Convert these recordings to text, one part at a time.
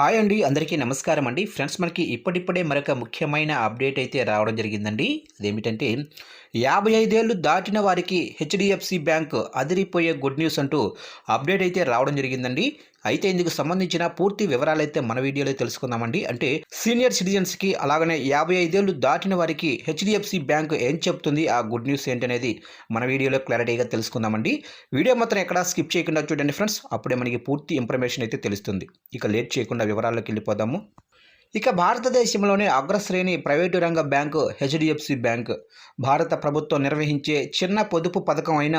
Hi అండి అందరికీ నమస్కారం అండి. ఫ్రెండ్స్ మనకి ఇప్పటిప్పుడే మరొక ముఖ్యమైన అప్డేట్ అయితే రావడం జరిగిందండి. అదేమిటంటే యాభై ఐదేళ్ళు దాటిన వారికి హెచ్డిఎఫ్సి బ్యాంక్ అదిరిపోయే గుడ్ న్యూస్ అంటూ అప్డేట్ అయితే రావడం జరిగిందండి. అయితే ఇందుకు సంబంధించిన పూర్తి వివరాలు అయితే మన వీడియోలో తెలుసుకుందామండి. అంటే సీనియర్ సిటిజన్స్కి అలాగనే యాభై ఐదేళ్ళు దాటిన వారికి హెచ్డిఎఫ్సి బ్యాంక్ ఏం చెప్తుంది ఆ గుడ్ న్యూస్ ఏంటనేది మన వీడియోలో క్లారిటీగా తెలుసుకుందామండి. వీడియో మాత్రం ఎక్కడా స్కిప్ చేయకుండా చూడండి ఫ్రెండ్స్. అప్పుడే మనకి పూర్తి ఇన్ఫర్మేషన్ అయితే తెలుస్తుంది. ఇక లేట్ చేయకుండా వివరాల్లోకి వెళ్ళిపోదాము. ఇక భారతదేశంలోని అగ్రశ్రేణి ప్రైవేటు రంగ బ్యాంకు హెచ్డిఎఫ్సి బ్యాంక్. భారత ప్రభుత్వం నిర్వహించే చిన్న పొదుపు పథకం అయిన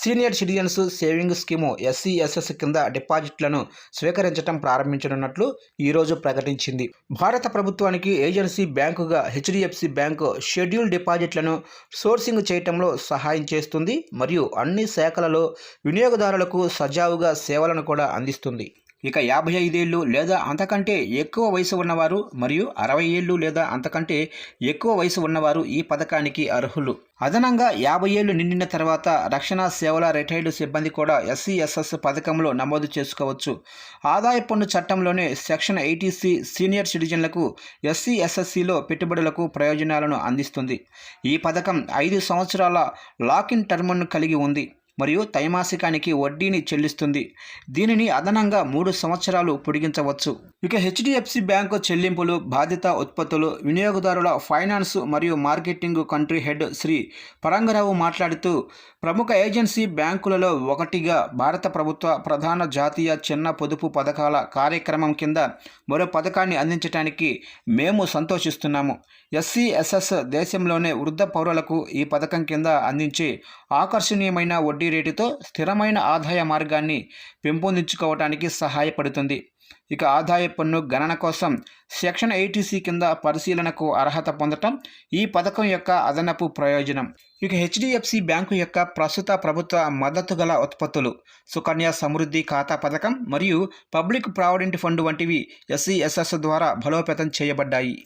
senior citizens saving scheme SCSS కింద డిపాజిట్లను స్వీకరించడం ప్రారంభించనున్నట్లు ఈరోజు ప్రకటించింది. భారత ప్రభుత్వానికి ఏజెన్సీ బ్యాంకుగా హెచ్డిఎఫ్సి బ్యాంకు షెడ్యూల్ డిపాజిట్లను సోర్సింగ్ చేయటంలో సహాయం చేస్తుంది మరియు అన్ని శాఖలలో వినియోగదారులకు సజావుగా సేవలను కూడా అందిస్తుంది. ఇక యాభై ఐదేళ్ళు లేదా అంతకంటే ఎక్కువ వయసు ఉన్నవారు మరియు అరవై ఏళ్ళు లేదా అంతకంటే ఎక్కువ వయసు ఉన్నవారు ఈ పథకానికి అర్హులు. అదనంగా యాభై ఏళ్ళు నిండిన తర్వాత రక్షణ సేవల రిటైర్డ్ సిబ్బంది కూడా ఎస్సీఎస్ఎస్ పథకంలో నమోదు చేసుకోవచ్చు. ఆదాయ పన్ను చట్టంలోనే సెక్షన్ ఎయిటీసీ సీనియర్ సిటిజన్లకు ఎస్సీఎస్ఎస్సిలో పెట్టుబడులకు ప్రయోజనాలను అందిస్తుంది. ఈ పథకం ఐదు సంవత్సరాల లాక్ ఇన్ టర్మ్ను కలిగి ఉంది. మరియు త్రైమాసికానికి వడ్డీని చెల్లిస్తుంది. దీనిని అదనంగా మూడు సంవత్సరాలు పొడిగించవచ్చు. ఇక హెచ్డిఎఫ్సి బ్యాంకు చెల్లింపులు బాధ్యత ఉత్పత్తులు వినియోగదారుల ఫైనాన్స్ మరియు marketing country head Shri Parangarao మాట్లాడుతూ ప్రముఖ ఏజెన్సీ బ్యాంకులలో ఒకటిగా భారత ప్రభుత్వ ప్రధాన జాతీయ చిన్న పొదుపు పథకాల కార్యక్రమం కింద మరో పథకాన్ని అందించడానికి మేము సంతోషిస్తున్నాము. ఎస్సీ ఎస్ఎస్ దేశంలోనే వృద్ధ పౌరులకు ఈ పథకం కింద అందించే ఆకర్షణీయమైన వడ్డీ రేటుతో స్థిరమైన ఆదాయ మార్గాన్ని పెంపొందించుకోవటానికి సహాయపడుతుంది. ఇక ఆదాయ పన్ను గణన కోసం సెక్షన్ ఎయిటీసీ కింద పరిశీలనకు అర్హత పొందటం ఈ పథకం యొక్క అదనపు ప్రయోజనం. ఇక హెచ్డిఎఫ్సి బ్యాంకు యొక్క ప్రస్తుత ప్రభుత్వ మద్దతు గల ఉత్పత్తులు సుకన్య సమృద్ధి ఖాతా పథకం మరియు పబ్లిక్ ప్రావిడెంట్ ఫండ్ వంటివి ఎస్సీఎస్ఎస్ ద్వారా బలోపేతం చేయబడ్డాయి.